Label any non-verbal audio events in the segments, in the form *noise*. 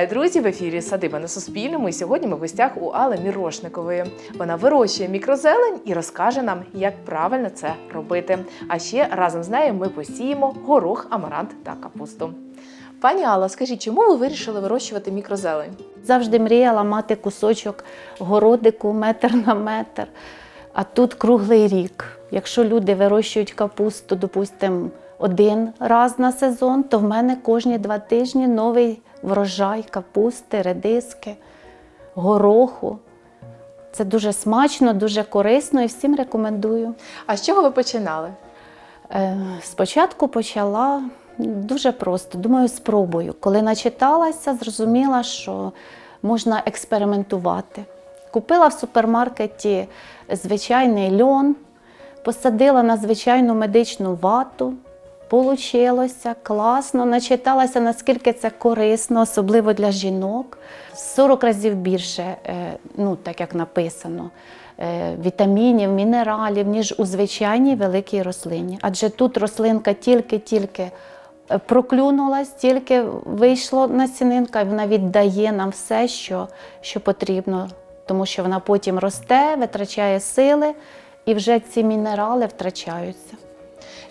Вітаю, друзі! В ефірі Садиба на Суспільному. І сьогодні ми в гостях у Алли Мірошникової. Вона вирощує мікрозелень і розкаже нам, як правильно це робити. А ще разом з нею ми посіємо горох, амарант та капусту. Пані Алла, скажіть, чому ви вирішили вирощувати мікрозелень? Завжди мріяла мати кусочок городику метр на метр. А тут круглий рік. Якщо люди вирощують капусту, допустимо, один раз на сезон, то в мене кожні два тижні новий врожай капусти, редиски, гороху. Це дуже смачно, дуже корисно і всім рекомендую. А з чого ви починали? Е, Спочатку почала дуже просто. Думаю, спробую. Коли начиталася, зрозуміла, що можна експериментувати. Купила в супермаркеті звичайний льон, посадила на звичайну медичну вату. Получилося класно, начиталася, наскільки це корисно, особливо для жінок. 40 разів більше, е, ну так як написано, е, вітамінів, мінералів, ніж у звичайній великій рослині. Адже тут рослинка тільки-тільки е, проклюнулась, тільки вийшло насінинка, і вона віддає нам все, що, що потрібно, тому що вона потім росте, витрачає сили, і вже ці мінерали втрачаються.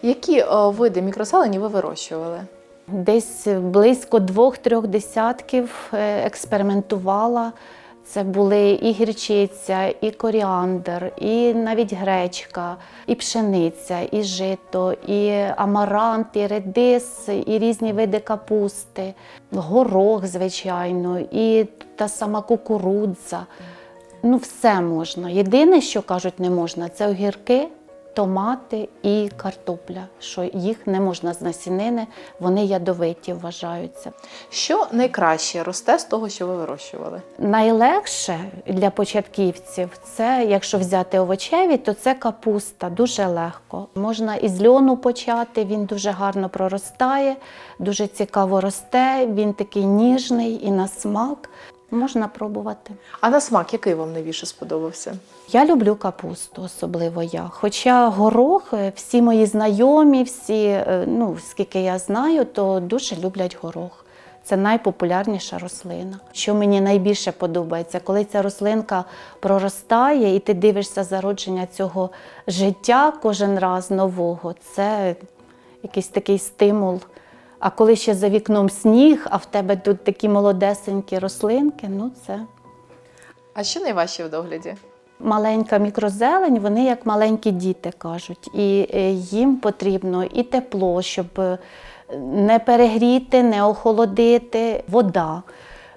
Які види мікрозелені ви вирощували? Десь близько двох-трьох десятків е, експериментувала. Це були і гірчиця, і коріандр, і навіть гречка, і пшениця, і жито, і амарант, і редис, і різні види капусти, горох, звичайно, і та сама кукурудза. Ну, все можна. Єдине, що кажуть, не можна, це огірки, томати і картопля, що їх не можна з насінини, вони ядовиті вважаються. Що найкраще росте з того, що ви вирощували? Найлегше для початківців це, якщо взяти овочеві, то це капуста, дуже легко. Можна із льону почати, він дуже гарно проростає, дуже цікаво росте, він такий ніжний і на смак. Можна пробувати. А на смак, який вам найбільше сподобався? Я люблю капусту, особливо я. Хоча горох, е, всі мої знайомі, всі, е, ну скільки я знаю, то дуже люблять горох. Це найпопулярніша рослина. Що мені найбільше подобається, коли ця рослинка проростає і ти дивишся зародження цього життя кожен раз нового, це якийсь такий стимул. А коли ще за вікном сніг, а в тебе тут такі молодесенькі рослинки, ну це А що найважче в догляді? маленька мікрозелень, вони як маленькі діти кажуть. І е, їм потрібно і тепло, щоб е, не перегріти, не охолодити, вода,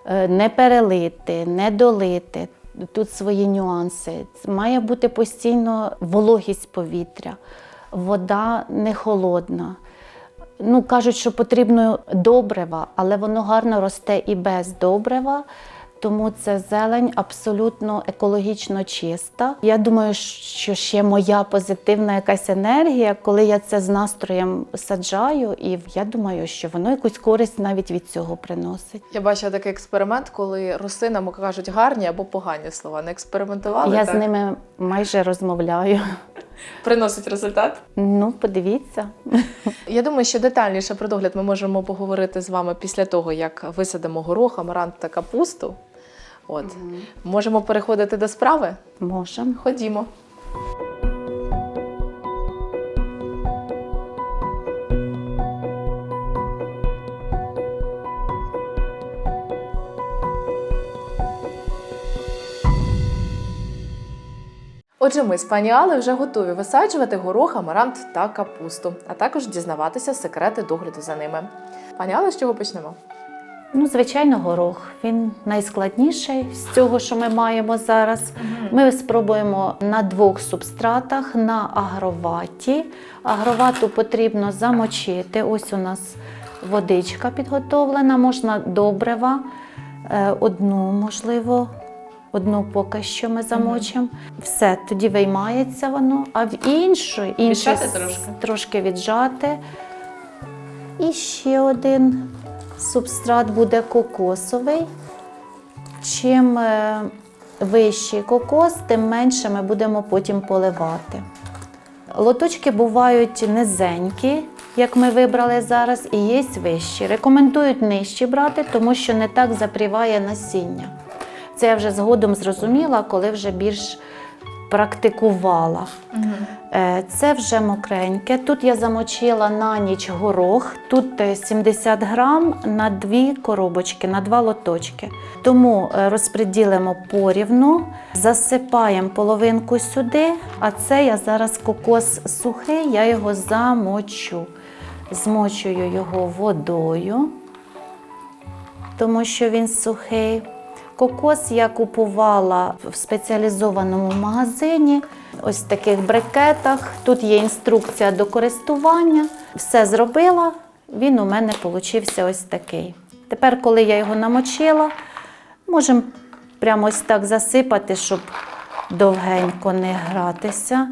е, не перелити, не долити. Тут свої нюанси. Має бути постійно вологість повітря, вода не холодна. Ну, кажуть, що потрібно добрива, але воно гарно росте і без добрива. Тому це зелень абсолютно екологічно чиста. Я думаю, що ще моя позитивна якась енергія, коли я це з настроєм саджаю, і я думаю, що воно якусь користь навіть від цього приносить. Я бачила такий експеримент, коли рослинам кажуть гарні або погані слова. Не експериментували? я так? з ними майже розмовляю. Приносить результат. Ну, подивіться. Я думаю, що детальніше про догляд ми можемо поговорити з вами після того, як висадимо горох, амарант та капусту. От можемо переходити до справи. Можемо. Ходімо. Отже, ми з пані Али вже готові висаджувати горох, амарант та капусту, а також дізнаватися секрети догляду за ними. Пані Ала, з чого почнемо? Ну, звичайно, горох. Він найскладніший з цього, що ми маємо зараз. Ми спробуємо на двох субстратах на агроваті. Агровату потрібно замочити. Ось у нас водичка підготовлена, можна добрива, е, одну, можливо, одну поки що ми замочимо. Все, тоді виймається воно, а в іншу, Віджати трошки? трошки віджати. І ще один субстрат буде кокосовий. Чим е, вищий кокос, тим менше ми будемо потім поливати. Лоточки бувають низенькі, як ми вибрали зараз, і є вищі. Рекомендують нижчі брати, тому що не так запріває насіння. Це я вже згодом зрозуміла, коли вже більш практикувала. Е, Це вже мокреньке. Тут я замочила на ніч горох. Тут е, 70 грам на дві коробочки, на два лоточки. Тому е, розподілимо порівну, засипаємо половинку сюди, а це я зараз кокос сухий, я його замочу. Змочую його водою, тому що він сухий. Кокос я купувала в спеціалізованому магазині, ось в таких брикетах. Тут є інструкція до користування. Все зробила, він у мене получився ось такий. Тепер, коли я його намочила, можемо прямо ось так засипати, щоб довгенько не гратися.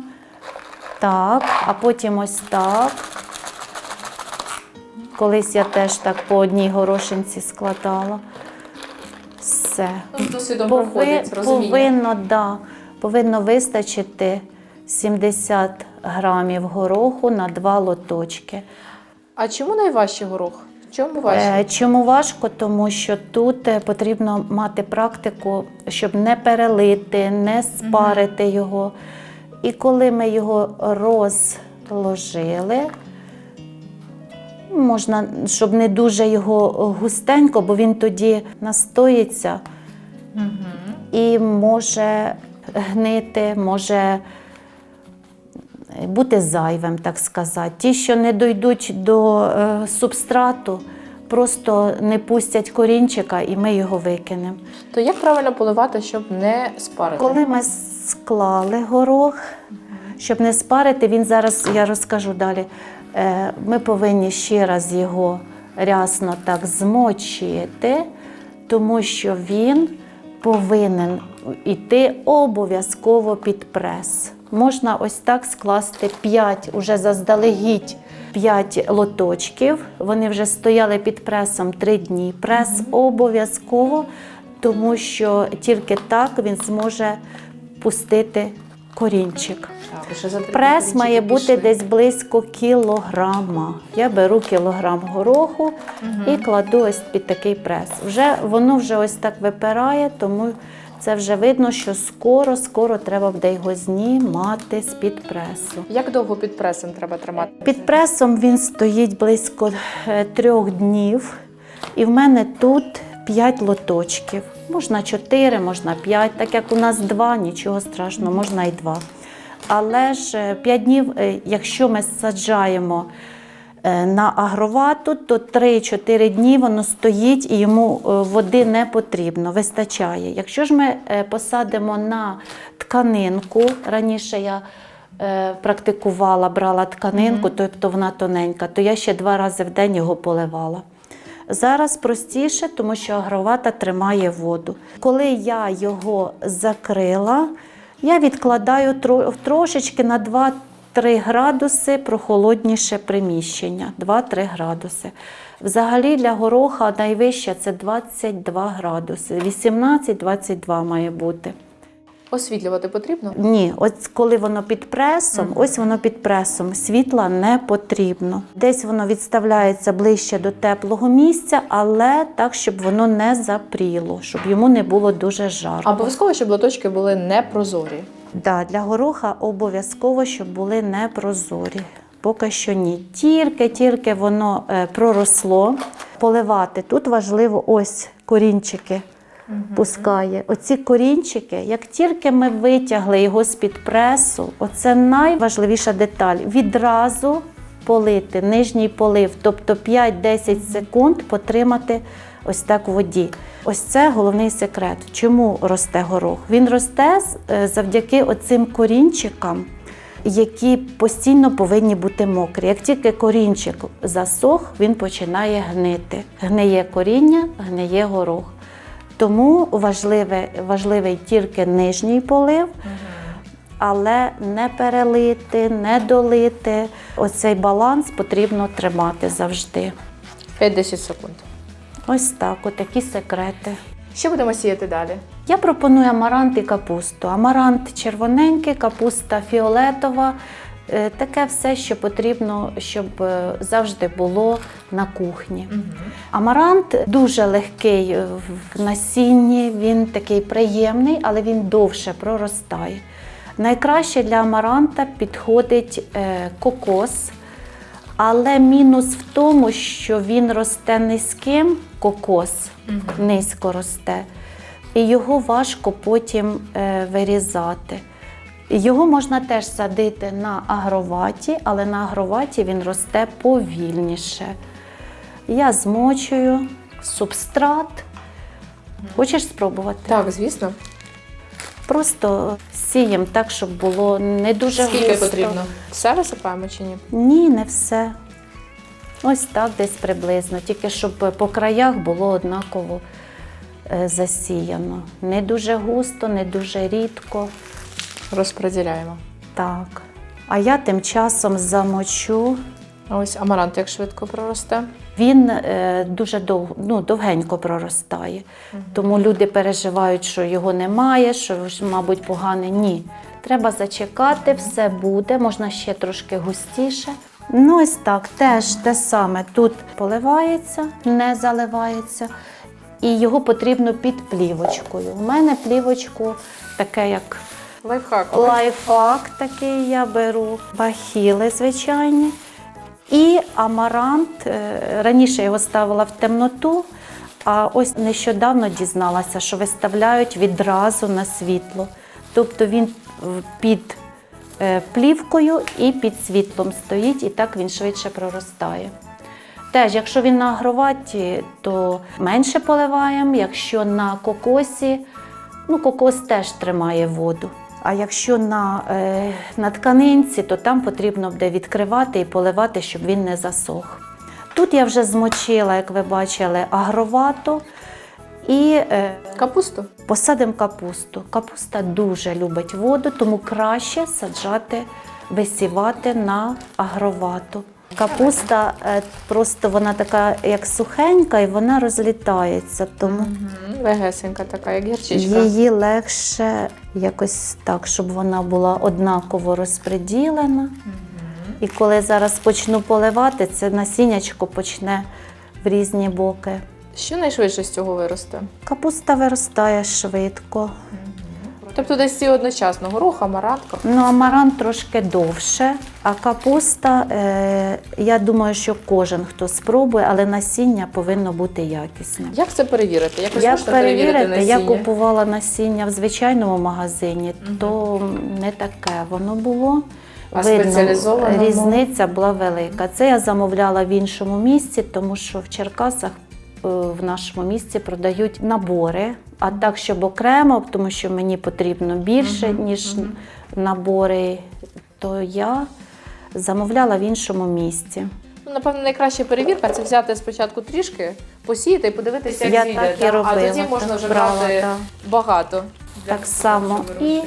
Так, а потім ось так. Колись я теж так по одній горошинці складала. Все. Досвідом Пови- повинно, да, повинно вистачити 70 грамів гороху на два лоточки. А чому найважче горох? Чому? Е, Чому важко? Тому що тут е, потрібно мати практику, щоб не перелити, не спарити його. І коли ми його розложили, можна, щоб не дуже його густенько, бо він тоді настоїться і може гнити, може бути зайвим, так сказати. Ті, що не дійдуть до е, субстрату, просто не пустять корінчика і ми його викинемо. То як правильно поливати, щоб не спарити? Коли ми склали горох, щоб не спарити, він зараз я розкажу далі. Е, Ми повинні ще раз його рясно так змочити, тому що він повинен йти обов'язково під прес. Можна ось так скласти 5, уже заздалегідь 5 лоточків. Вони вже стояли під пресом 3 дні. Прес обов'язково, тому що тільки так він зможе пустити корінчик. Прес має бути десь близько кілограма. Я беру кілограм гороху і кладу ось під такий прес. Вже воно вже ось так випирає, тому це вже видно, що скоро, скоро треба буде його знімати з під пресу. Як довго під пресом треба тримати? Під пресом він стоїть близько е, трьох днів, і в мене тут 5 лоточків. Можна 4, можна 5, так як у нас 2, нічого страшного, можна і 2. Але ж 5 днів, е, якщо ми саджаємо е, на агровату, то 3-4 дні воно стоїть і йому е, води не потрібно, вистачає. Якщо ж ми е, посадимо на тканинку, раніше я е, практикувала, брала тканинку, тобто вона тоненька, то я ще два рази в день його поливала. Зараз простіше, тому що агровата тримає воду. Коли я його закрила, я відкладаю трошечки на 2-3 градуси прохолодніше приміщення. 2-3 градуси. Взагалі для гороха найвище це 22 градуси. 18-22 має бути. Освітлювати потрібно? Ні, ось коли воно під пресом, ось воно під пресом. Світла не потрібно. Десь воно відставляється ближче до теплого місця, але так, щоб воно не запріло, щоб йому не було дуже жарко. Обов'язково, щоб лоточки були непрозорі. Да, для гороха обов'язково, щоб були непрозорі. Поки що ні. Тільки-тільки воно е, проросло. Поливати. Тут важливо ось корінчики пускає. Оці корінчики, як тільки ми витягли його з-під пресу, оце найважливіша деталь. Відразу полити нижній полив, тобто 5-10 секунд потримати ось так у воді. Ось це головний секрет. Чому росте горох? Він росте е, завдяки оцим корінчикам, які постійно повинні бути мокрі. Як тільки корінчик засох, він починає гнити. Гниє коріння, гниє горох. Тому важливе, важливий тільки нижній полив, але не перелити, не долити. Оцей баланс потрібно тримати завжди. 5-10 секунд. Ось так, отакі секрети. Що будемо сіяти далі? Я пропоную амарант і капусту. Амарант червоненький, капуста фіолетова. Е, Таке все, що потрібно, щоб е, завжди було на кухні. Амарант дуже легкий в насінні, він такий приємний, але він довше проростає. Найкраще для амаранта підходить е, кокос, але мінус в тому, що він росте низьким, кокос низько росте, і його важко потім вирізати. Його можна теж садити на агроваті, але на агроваті він росте повільніше. Я змочую субстрат. Хочеш спробувати? Так, звісно. Просто сіємо так, щоб було не дуже Скільки густо. потрібно? Все висипаємо чи ні? Ні, не все. Ось так десь приблизно, тільки щоб по краях було однаково е, засіяно. Не дуже густо, не дуже рідко. Розподіляємо. Так. А я тим часом замочу. Ось амарант як швидко проросте. Він е, дуже дов, ну, довгенько проростає. Тому люди переживають, що його немає, що, мабуть, погане. Ні. Треба зачекати, все буде, можна ще трошки густіше. Ну, ось так, теж те саме. Тут поливається, не заливається, і його потрібно під плівочкою. У мене плівочку таке, як Лайфхак. Лайфхак такий я беру, бахіли звичайні. І амарант. е, Раніше його ставила в темноту, а ось нещодавно дізналася, що виставляють відразу на світло. Тобто він під е, плівкою і під світлом стоїть, і так він швидше проростає. Теж, якщо він на агроваті, то менше поливаємо. Якщо на кокосі, ну кокос теж тримає воду. А якщо на, е, на тканинці, то там потрібно буде відкривати і поливати, щоб він не засох. Тут я вже змочила, як ви бачили, агровату і е, Капусту. посадимо капусту. Капуста дуже любить воду, тому краще саджати, висівати на агровату. Капуста е, просто вона така як сухенька і вона розлітається, тому Мгм. Легесенька така, як гірчичка. її легше якось так, щоб вона була однаково розподілена. І коли зараз почну поливати, це насіннячко почне в різні боки. Що найшвидше з цього виросте? Капуста виростає швидко. Тобто десь всі одночасно. Горох, амарант, капуста. Ну, амарант трошки довше, а капуста, е, я думаю, що кожен хто спробує, але насіння повинно бути якісне. Як це перевірити? Якось Як можна перевірити перевірити, я насіння? купувала насіння в звичайному магазині, то не таке воно було. А спеціалізованому? різниця була велика. Це я замовляла в іншому місці, тому що в Черкасах в нашому місці продають набори. А так, щоб окремо, тому що мені потрібно більше, Мгм, ніж мгм. набори, то я замовляла в іншому місці. Ну, напевно, найкраща перевірка це взяти спочатку трішки, посіяти і подивитися, як я зійде. так і да? робила. а тоді можна так, вже брала, брати так. багато. Так само і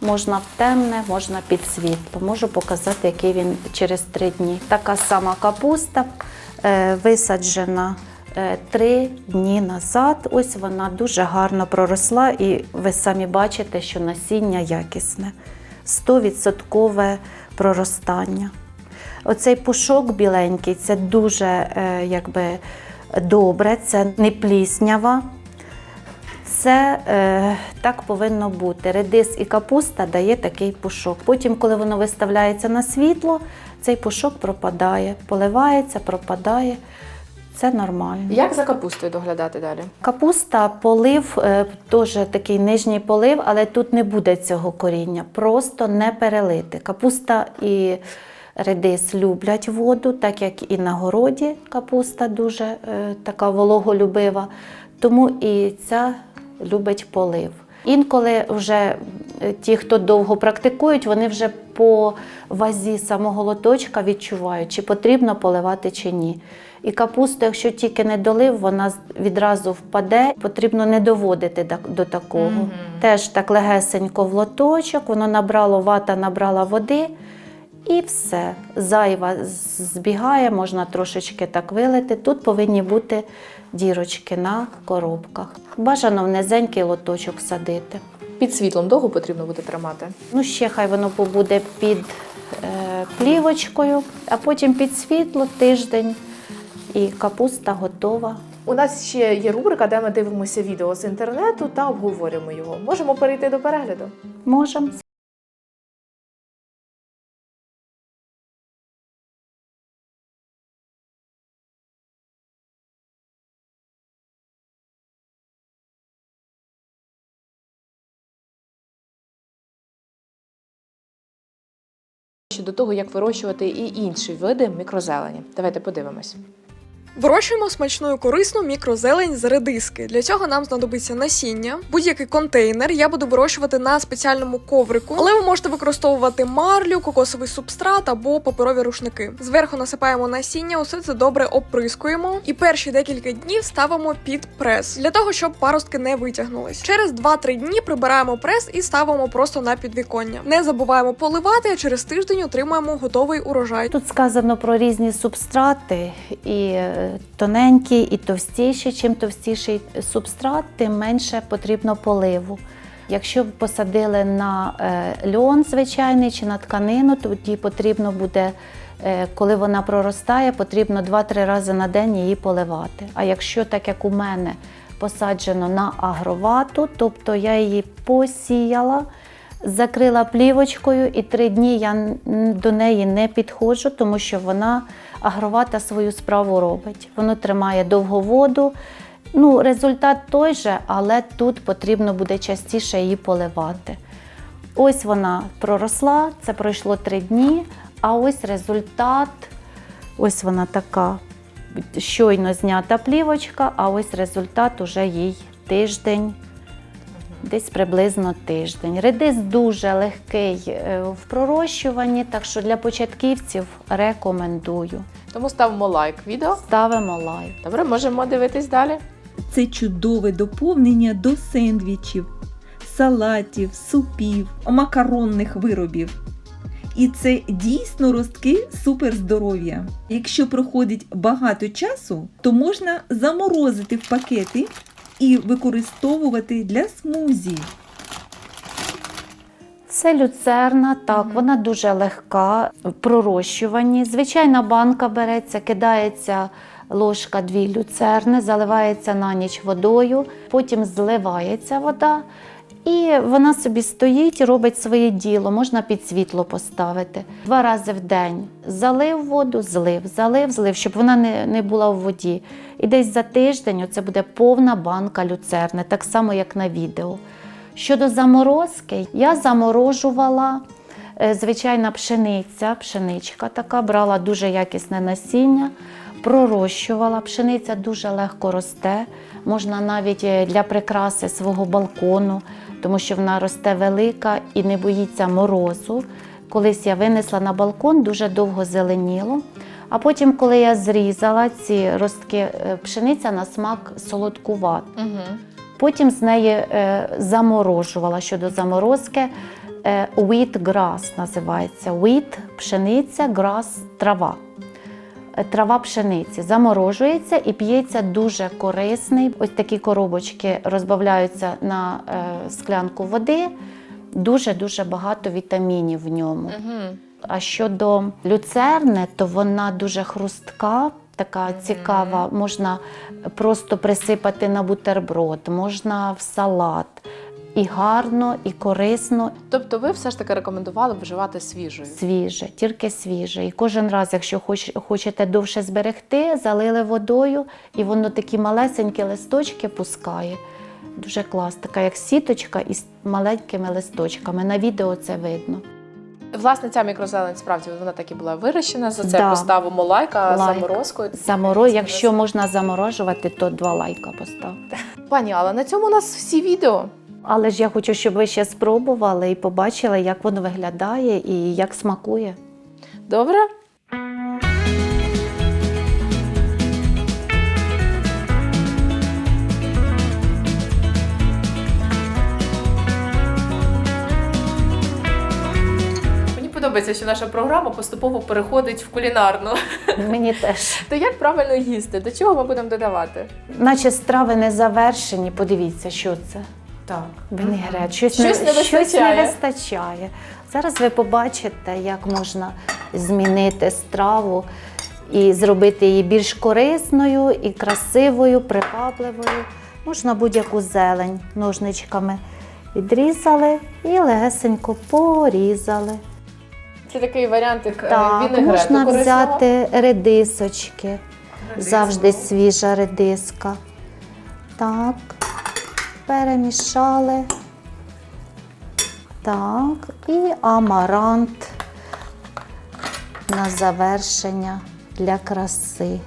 можна в темне, можна під світло. Можу показати, який він через три дні. Така сама капуста е, висаджена е, три дні назад. Ось вона дуже гарно проросла, і ви самі бачите, що насіння якісне. 100% проростання. Оцей пушок біленький це дуже е, якби, добре, це не пліснява. Це е, так повинно бути. Редис і капуста дає такий пушок. Потім, коли воно виставляється на світло, цей пушок пропадає, поливається, пропадає. Це нормально. Як за капустою доглядати далі? Капуста, полив, теж такий нижній полив, але тут не буде цього коріння. Просто не перелити. Капуста і редис люблять воду, так як і на городі капуста дуже е, така вологолюбива. Тому і ця любить полив. Інколи вже е, ті, хто довго практикують, вони вже по вазі самого лоточка відчувають, чи потрібно поливати чи ні. І капусту, якщо тільки не долив, вона відразу впаде. Потрібно не доводити до, такого. Мгм. Теж так легесенько в лоточок, воно набрало вата, набрала води. І все. Зайва збігає, можна трошечки так вилити. Тут повинні бути дірочки на коробках. Бажано в низенький лоточок садити. Під світлом довго потрібно буде тримати. Ну, ще хай воно побуде під е, плівочкою, а потім під світло тиждень і капуста готова. У нас ще є рубрика, де ми дивимося відео з інтернету та обговорюємо його. Можемо перейти до перегляду. Можемо. Щодо того, як вирощувати і інші види мікрозелені. Давайте подивимось. Вирощуємо смачну і корисну мікрозелень з редиски. Для цього нам знадобиться насіння, будь-який контейнер. Я буду вирощувати на спеціальному коврику, але ви можете використовувати марлю, кокосовий субстрат або паперові рушники. Зверху насипаємо насіння, усе це добре оприскуємо і перші декілька днів ставимо під прес для того, щоб паростки не витягнулись. Через 2-3 дні прибираємо прес і ставимо просто на підвіконня. Не забуваємо поливати, а через тиждень отримуємо готовий урожай. Тут сказано про різні субстрати, і е, тоненькі, і товстіші. Чим товстіший субстрат, тим менше потрібно поливу. Якщо посадили на е, льон звичайний чи на тканину, тоді потрібно буде, е, коли вона проростає, потрібно 2-3 рази на день її поливати. А якщо так як у мене посаджено на агровату, тобто я її посіяла, закрила плівочкою і три дні я до неї не підходжу, тому що вона агровата свою справу робить. Воно тримає довго воду. Ну, результат той же, але тут потрібно буде частіше її поливати. Ось вона проросла, це пройшло три дні, а ось результат. Ось вона така щойно знята плівочка, а ось результат уже їй тиждень, десь приблизно тиждень. Редис дуже легкий е, в пророщуванні, так що для початківців рекомендую. Тому ставимо лайк відео. Ставимо лайк. Добре, можемо дивитись далі. Це чудове доповнення до сендвічів, салатів, супів, макаронних виробів. І це дійсно ростки суперздоров'я. Якщо проходить багато часу, то можна заморозити в пакети і використовувати для смузі. Це люцерна, так, вона дуже легка в пророщуванні. Звичайна банка береться, кидається ложка дві люцерни, заливається на ніч водою, потім зливається вода. І вона собі стоїть робить своє діло, можна під світло поставити. Два рази в день залив воду, злив, залив, злив, щоб вона не, не була в воді. І десь за тиждень це буде повна банка люцерни, так само як на відео. Щодо заморозки, я заморожувала е, звичайна пшениця, пшеничка така, брала дуже якісне насіння, пророщувала. Пшениця дуже легко росте, можна навіть е, для прикраси свого балкону, тому що вона росте велика і не боїться морозу. Колись я винесла на балкон, дуже довго зеленіло. А потім, коли я зрізала ці ростки, е, пшениця на смак солодкувата. Угу. Потім з неї е, заморожувала щодо заморозки. Е, wheat grass називається. Wheat – пшениця, grass – трава. Е, Трава пшениці заморожується і п'ється дуже корисний. Ось такі коробочки розбавляються на е, склянку води. Дуже-дуже багато вітамінів в ньому. Угу. А щодо люцерни, то вона дуже хрустка, така цікава. Можна просто присипати на бутерброд, можна в салат. І гарно, і корисно, Тобто ви все ж таки рекомендували вживати свіжою. свіже, тільки свіже. І кожен раз, якщо хоч, хочете довше зберегти, залили водою, і воно такі малесенькі листочки пускає. Дуже клас, така як сіточка із маленькими листочками. На відео це видно. Власне, ця мікрозелень справді вона так і була вирощена. За це Да. поставимо лайк, а Лайк. заморозкою. Заморо, якщо можна заморожувати, то два лайка поставте. Пані Алла, на цьому у нас всі відео. Але ж я хочу, щоб ви ще спробували і побачили, як воно виглядає і як смакує. Добре? Мені подобається, що наша програма поступово переходить в кулінарну. Мені теж. *laughs* То як правильно їсти? До чого ми будемо додавати? Наче страви не завершені. Подивіться, що це. Так. Вінегрет. Щось, Щось не щось вистачає. не вистачає. Зараз ви побачите, як можна змінити страву і зробити її більш корисною і красивою, привабливою. Можна будь-яку зелень ножничками відрізали і легесенько порізали. Це такий варіантик е, Так, можна корисного. взяти редисочки. Завжди свіжа редиска. Так, перемішали. Так, і амарант на завершення для краси.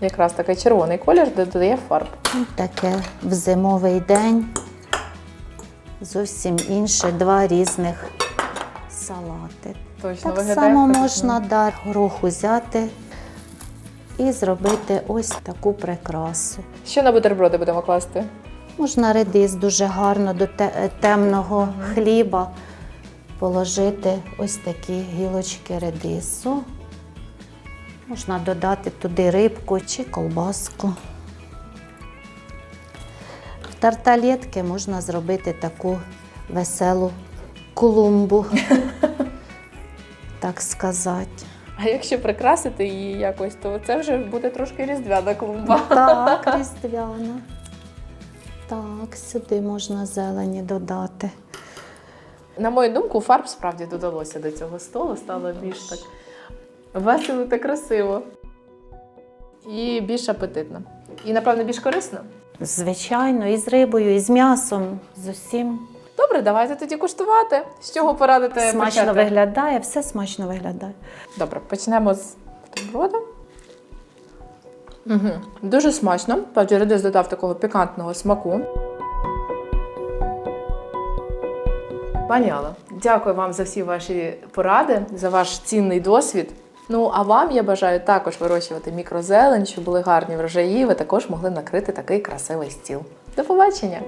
Якраз такий червоний колір додає фарб. Таке в зимовий день. Зовсім інше, два різних салати. Точно Так виглядає само можна да, горох взяти і зробити ось таку прикрасу. Що на бутерброди будемо класти? Можна редис дуже гарно до темного хліба положити ось такі гілочки редису. Можна додати туди рибку чи колбаску. В тарталетки можна зробити таку веселу клумбу, *laughs* так сказати. А якщо прикрасити її якось, то це вже буде трошки різдвяна клумба. Так, *laughs* різдвяна. Так, сюди можна зелені додати. На мою думку, фарб справді додалося до цього столу, стало більш так весело та красиво. І більш апетитно. І, напевно, більш корисно. Звичайно, і з рибою, і з м'ясом, з усім. Добре, давайте тоді куштувати. З чого порадите Смачно почати? виглядає, все смачно виглядає. Добре, почнемо з бутерброда. Угу. Дуже смачно. Павді редис додав такого пікантного смаку. Пані Алла, дякую вам за всі ваші поради, за ваш цінний досвід. Ну а вам я бажаю також вирощувати мікрозелень, щоб були гарні врожаї. Ви також могли накрити такий красивий стіл. До побачення!